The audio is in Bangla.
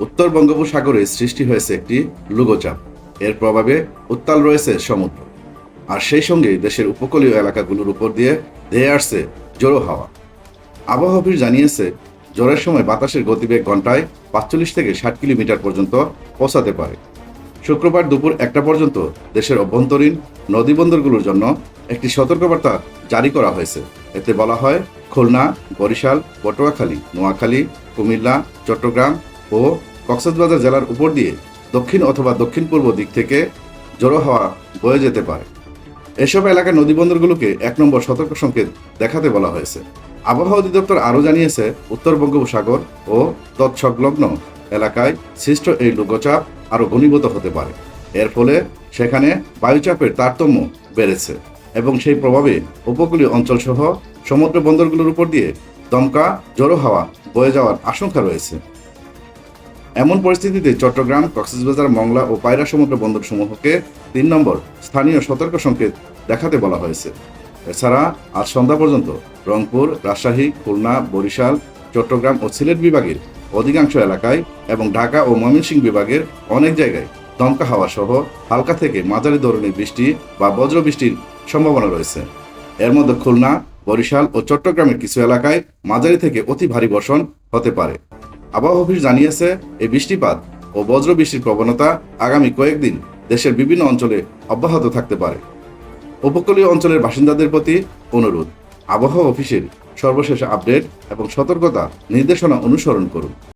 উত্তর বঙ্গোপসাগরে সৃষ্টি হয়েছে একটি লুগোচাপ। এর প্রভাবে উত্তাল রয়েছে সমুদ্র। আর সেই সঙ্গে দেশের উপকূলীয় এলাকাগুলোর উপর দিয়ে ধেয়ে আসছে জোরো হাওয়া। আবহাওয়া জানিয়েছে জ্বরের সময় বাতাসের গতিবেগ ঘন্টায় পাঁচচল্লিশ থেকে ষাট কিলোমিটার পর্যন্ত পৌঁছাতে পারে। শুক্রবার দুপুর একটা পর্যন্ত দেশের অভ্যন্তরীণ নদীবন্দরগুলোর জন্য একটি সতর্কবার্তা জারি করা হয়েছে। এতে বলা হয়, খুলনা, বরিশাল, পটুয়াখালী, নোয়াখালী, কুমিল্লা, চট্টগ্রাম ও কক্সবাজার জেলার উপর দিয়ে দক্ষিণ অথবা দক্ষিণ পূর্ব দিক থেকে জড়ো হাওয়া বয়ে যেতে পারে। এসব এলাকার নদীবন্দরগুলোকে এক নম্বর সতর্ক সংকেত দেখাতে বলা হয়েছে। আবহাওয়া অধিদপ্তর আরও জানিয়েছে, উত্তর বঙ্গোপসাগর ও তৎসংলগ্ন এলাকায় সৃষ্ট এই লঘুচাপ আরও ঘনীভূত হতে পারে। এর ফলে সেখানে বায়ুচাপের তারতম্য বেড়েছে এবং সেই প্রভাবে উপকূলীয় অঞ্চলসহ সমুদ্র বন্দরগুলোর উপর দিয়ে দমকা জড়ো হাওয়া বয়ে যাওয়ার আশঙ্কা রয়েছে। এমন পরিস্থিতিতে চট্টগ্রাম, কক্সবাজার, মংলা ও পায়রা সমুদ্র বন্দরসমূহকে তিন নম্বর স্থানীয় সতর্ক সংকেত দেখাতে বলা হয়েছে। এছাড়া আজ সন্ধ্যা পর্যন্ত রংপুর, রাজশাহী, খুলনা, বরিশাল, চট্টগ্রাম ও সিলেট বিভাগের অধিকাংশ এলাকায় এবং ঢাকা ও ময়মনসিংহ বিভাগের অনেক জায়গায় দমকা হাওয়া সহ হালকা থেকে মাঝারি ধরনের বৃষ্টি বা বজ্র বৃষ্টির সম্ভাবনা রয়েছে। এর মধ্যে খুলনা, বরিশাল ও চট্টগ্রামের কিছু এলাকায় মাঝারি থেকে অতি ভারী বর্ষণ হতে পারে। আবহাওয়া অফিস জানিয়েছে, এই বৃষ্টিপাত ও বজ্র বৃষ্টির প্রবণতা আগামী কয়েকদিন দেশের বিভিন্ন অঞ্চলে অব্যাহত থাকতে পারে। উপকূলীয় অঞ্চলের বাসিন্দাদের প্রতি অনুরোধ, আবহাওয়া অফিসের সর্বশেষ আপডেট এবং সতর্কতা নির্দেশনা অনুসরণ করুন।